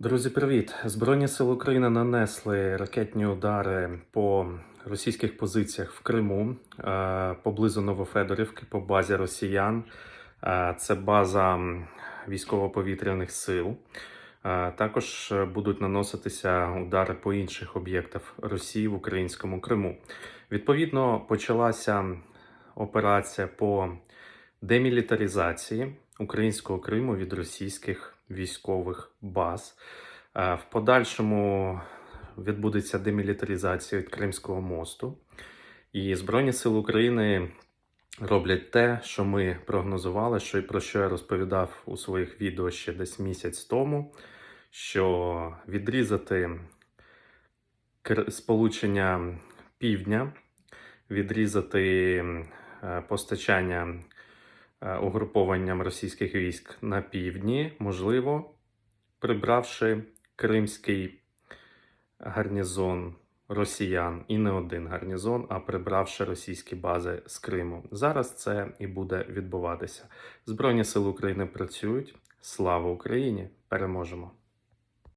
Друзі, привіт! Збройні сили України нанесли ракетні удари по російських позиціях в Криму е, поблизу Новофедорівки по базі росіян. Е, Це база військово-повітряних сил. Е, Також будуть наноситися удари по інших об'єктах Росії в українському Криму. Відповідно, почалася операція по демілітаризації українського Криму від російських військових баз. Е, В подальшому відбудеться демілітаризація від Кримського мосту. І Збройні Сили України роблять те, що ми прогнозували, що і про що я розповідав у своїх відео ще десь місяць тому, що відрізати сполучення півдня, відрізати е, постачання угрупованням російських військ на півдні, можливо, прибравши кримський гарнізон росіян і не один гарнізон, а прибравши російські бази з Криму. Зараз це і буде відбуватися. Збройні сили України працюють. Слава Україні! Переможемо!